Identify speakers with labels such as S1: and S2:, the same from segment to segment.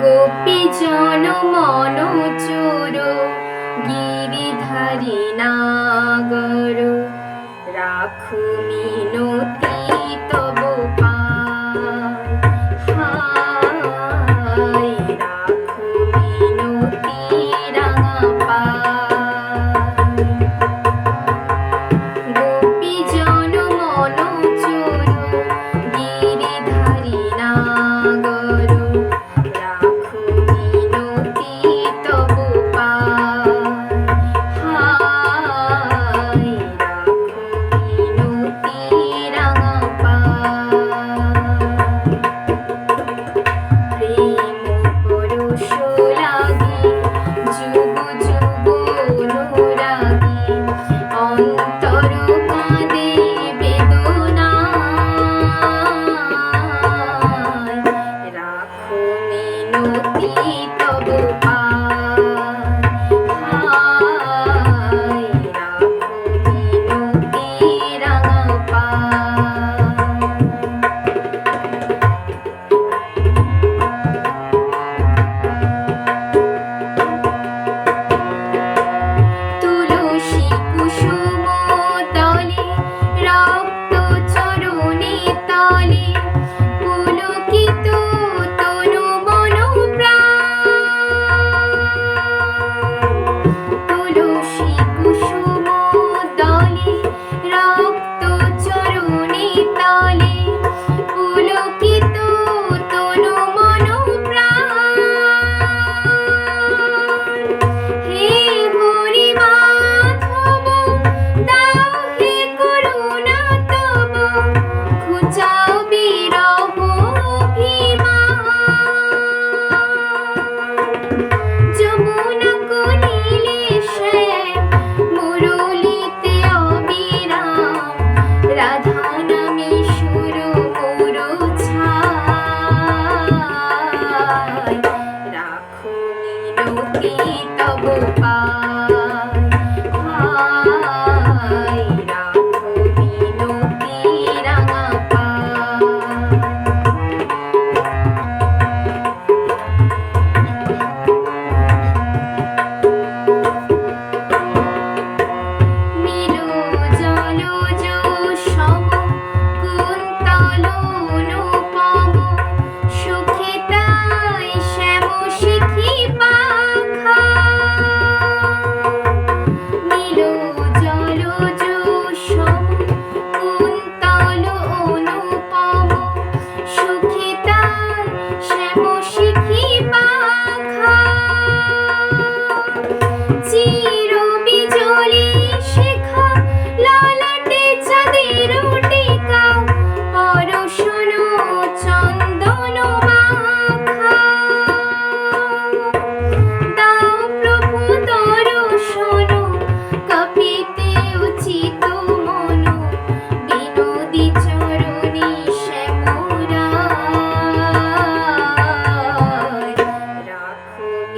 S1: গোপীজন মন চোর গিরিধারী নাগর। রাখু মিনতি বেদনায় রাখো মিনতি তব পা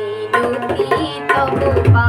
S1: মিনতি তব পা